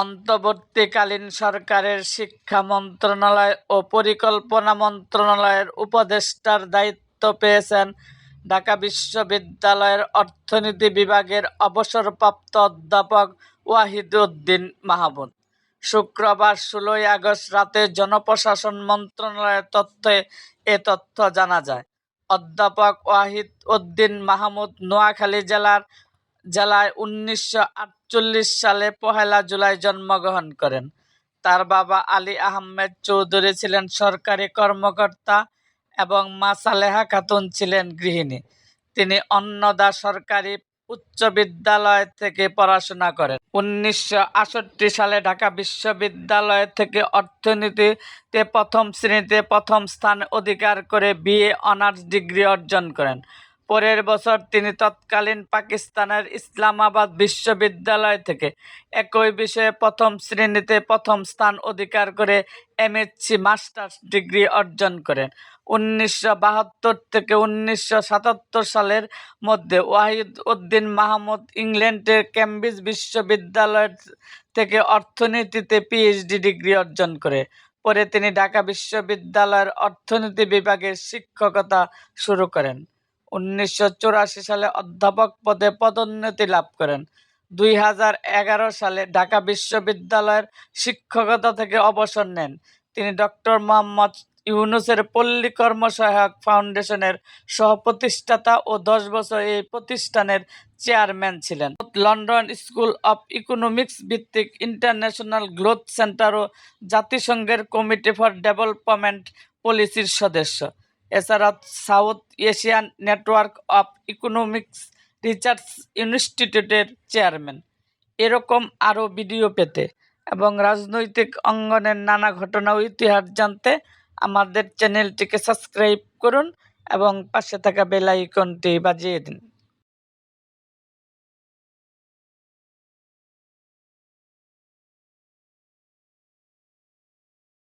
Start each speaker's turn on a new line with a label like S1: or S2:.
S1: অন্তর্বর্তীকালীন সরকারের শিক্ষা মন্ত্রণালয় ও পরিকল্পনা মন্ত্রণালয়ের উপদেষ্টার দায়িত্ব পেয়েছেন ঢাকা বিশ্ববিদ্যালয়ের অর্থনীতি বিভাগের অবসরপ্রাপ্ত অধ্যাপক ওয়াহিদ উদ্দিন মাহমুদ। শুক্রবার ষোলোই আগস্ট রাতে জনপ্রশাসন মন্ত্রণালয়ের তথ্যে এ তথ্য জানা যায়। অধ্যাপক ওয়াহিদ উদ্দিন মাহমুদ নোয়াখালী জেলার জেলায় উনিশশো আটচল্লিশ সালে পহেলা জুলাই জন্মগ্রহণ করেন। তার বাবা আলী আহমেদ চৌধুরী ছিলেন সরকারি কর্মকর্তা এবং মা সালেহা খাতুন ছিলেন গৃহিণী। তিনি অন্নদা সরকারি উচ্চ বিদ্যালয় থেকে পড়াশোনা করেন। উনিশশো আটষট্টি সালে ঢাকা বিশ্ববিদ্যালয় থেকে অর্থনীতিতে প্রথম শ্রেণীতে প্রথম স্থান অধিকার করে বিএ অনার্স ডিগ্রি অর্জন করেন। পরের বছর তিনি তৎকালীন পাকিস্তানের ইসলামাবাদ বিশ্ববিদ্যালয় থেকে একই বিষয়ে প্রথম শ্রেণীতে প্রথম স্থান অধিকার করে এমএসসি মাস্টার্স ডিগ্রি অর্জন করেন। উনিশশো বাহাত্তর থেকে উনিশশো সাতাত্তর সালের মধ্যে ওয়াহিদ উদ্দিন মাহমুদ ইংল্যান্ডের ক্যামব্রিজ বিশ্ববিদ্যালয় থেকে অর্থনীতিতে পিএইচডি ডিগ্রি অর্জন করে। পরে তিনি ঢাকা বিশ্ববিদ্যালয়ের অর্থনীতি বিভাগের শিক্ষকতা শুরু করেন। উনিশশো চুরাশি সালে অধ্যাপক পদে পদোন্নতি লাভ করেন। দুই হাজার এগারো সালে ঢাকা বিশ্ববিদ্যালয়ের শিক্ষকতা থেকে অবসর নেন। তিনি ডক্টর মোহাম্মদ ইউনুসের পল্লী কর্মসহায়ক ফাউন্ডেশনের সহপ্রতিষ্ঠাতা ও দশ বছর এই প্রতিষ্ঠানের চেয়ারম্যান ছিলেন। লন্ডন স্কুল অফ ইকোনমিক্স ভিত্তিক ইন্টারন্যাশনাল গ্রোথ সেন্টার ও জাতিসংঘের কমিটি ফর ডেভেলপমেন্ট পলিসির সদস্য। এছাড়া south Asian network of economics research ইনস্টিটিউটের চেয়ারম্যান। এরকম আরও ভিডিও পেতে এবং রাজনৈতিক অঙ্গনের নানা ঘটনা ও ইতিহাস জানতে আমাদের চ্যানেলটিকে সাবস্ক্রাইব করুন এবং পাশে থাকা বেলাইকনটি বাজিয়ে দিন।